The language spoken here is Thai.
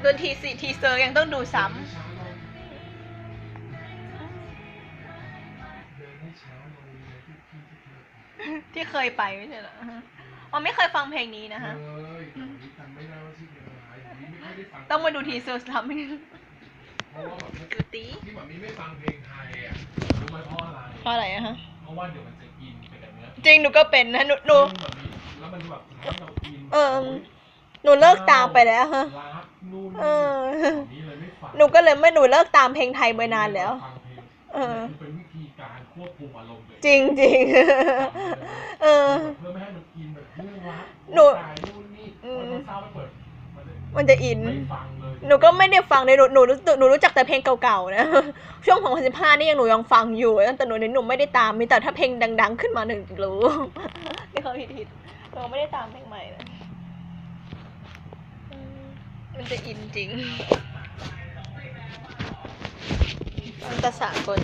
โดนทีสีทีเซอร์ยังต้องดูซ้เดินให้ช้าลงเดินให้ช้าลงเลยที่ที่ที่เธอำที่เคยไปไม่ใช่เหรออ๋อไม่เคยฟังเพลงนี้นะฮะเอ้ยแต่วันนี้จำไม่ได้ว่าชื่อเพลงอะไรวันนี้ไม่ค่อยได้ฟังต้องมาดูทีเซอร์ซ้ำอีกเพราะว่าแบบดูตีที่แบบนี้ไม่ฟังเพลงไทยอะรู้ไหมเพราะอะไรเพราะอะไรอะฮะเพราะว่าเดี๋ยวมันจะอินไปกับเนื้อจริงหนูก็เป็นนะหนูหนูซึ่งแบบนี้แล้วมันแบบให้เราอินเออหนูเลิกตามไปแล้วฮะรัก นู่นเอนี่อแบบนี้เลยไม่ฟังหนูก็เลยไม่หนูเลิกตามเพลงไทยไปนานแล้ว ฟังเพลงเออมันเป็นวิธีการควบคุมอารมณ์ตัวเองจริงจริงเออ เพื่อไม่ให้มันอินแบบเรื่องรักหนูตายนู่นนี่อืมพอเศร้าไปเปิดมันจะมันจะอิน ไม่ฟังเลยหนูก็ไม่ได้ฟังเลยหนูหนูรู้หนูรู้จักแต่เพลงเก่าๆนะ ช่วงของพันสิบห้านี่ยังหนูยังฟังอยู่แต่หนูนี่หนูไม่ได้ตามมีแต่ถ้าเพลงดัง ๆ ขึ้นมาหนึ่งรู้ที่เขาฮิตๆหนูไม่ได้ตามเพลงใหม่นะอืม มันจะอินจริง มันจะสากล